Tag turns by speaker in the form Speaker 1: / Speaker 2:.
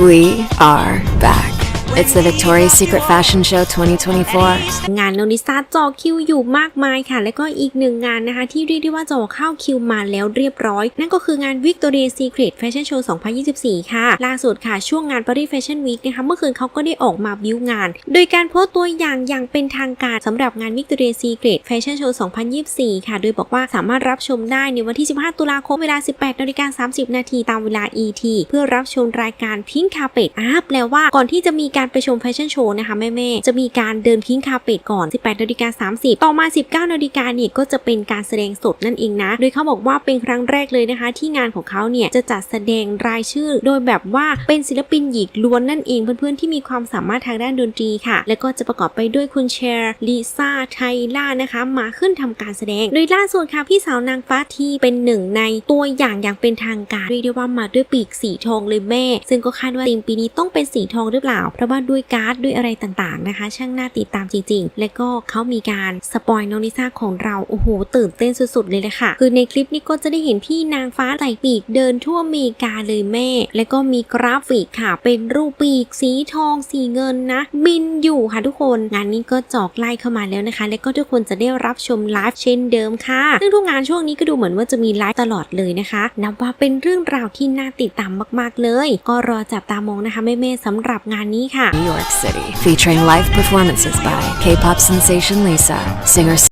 Speaker 1: We are back. It's the Victoria's Secret Fashion Show 2024.
Speaker 2: งานโนนิซาจอคิวอยู่มากมายค่ะ และก็อีกหนึ่งงานนะคะ ที่เรียกได้ว่าจอเข้าคิวมาแล้วเรียบร้อย นั่นก็คืองาน Victoria Secret Fashion Show 2024 ค่ะ ล่าสุดค่ะ ช่วงงาน Paris Fashion Week นะคะ เมื่อคืนเขาก็ได้ออกมาบิวงาน โดยการโพสต์ตัวอย่างอย่างเป็นทางการสำหรับงาน Victoria Secret Fashion Show 2024 ค่ะ โดยบอกว่าสามารถรับชมได้ในวันที่ 15 ตุลาคมเวลา 18นาฬิกา30 นาทีตามเวลา ET เพื่อรับชมรายการ Pink Carpet อ่าแปลว่าก่อนที่จะมีการการไปชมแฟชั่นโชว์นะคะแม่ๆ จะมีการเดินพิงคาเ e ตก่อน 18นาฬิกา30 ต่อมา 19นาฬิกาเนี่ยก็จะเป็นการแสดงสดนั่นเองนะ โดยเขาบอกว่าเป็นครั้งแรกเลยนะคะ ที่งานของเขาเนี่ยจะจัดแสดงรายชื่อ โดยแบบว่าเป็นศิลปินหญิงล้วนนั่นเองเพื่อนๆ ที่มีความสามารถทางด้านดนตรีค่ะ แล้วก็จะประกอบไปด้วยคุณเชร์ลิซ่า ไทล่านะคะ มาขึ้นทำการแสดง โดยล่าสุดค่ะพี่สาวนางฟ้าที่เป็นหนึ่งในตัวอย่างอย่างเป็นทางการเรียกได้ว่ามาด้วยปีกสีทองเลยแม่ ซึ่งก็คาดว่าธีมปีนี้ต้องเป็นสีทองหรือเปล่าเพราะว่าด้วยการ์ดด้วยอะไรต่างๆนะคะ ช่างน่าติดตามจริง ๆ และก็เขามีการสปอยน้องนิซ่าของเราโอ้โหตื่นเต้นสุดๆเลยเลยค่ะ คือในคลิปนี้ก็จะได้เห็นพี่นางฟ้าใส่ปีกเดินทั่วอเมริกาเลยแม่ และก็มีกราฟิกค่ะ เป็นรูปปีกสีทองสีเงินนะ บินอยู่ค่ะทุกคนงานนี้ก็จอกไล่เข้ามาแล้วนะคะ และก็ทุกคนจะได้รับชมไลฟ์เช่นเดิมค่ะซึ่งทุกงานช่วงนี้ก็ดูเหมือนว่าจะมีไลฟ์ตลอดเลยนะคะนับว่าเป็นเรื่องราวที่น่าติดตามมาก ๆเลย ก็รอจับตามองนะคะแม่ๆสำหรับงานนี้ค่ะ
Speaker 1: New York City, featuring live performances by K-pop sensation Lisa, singer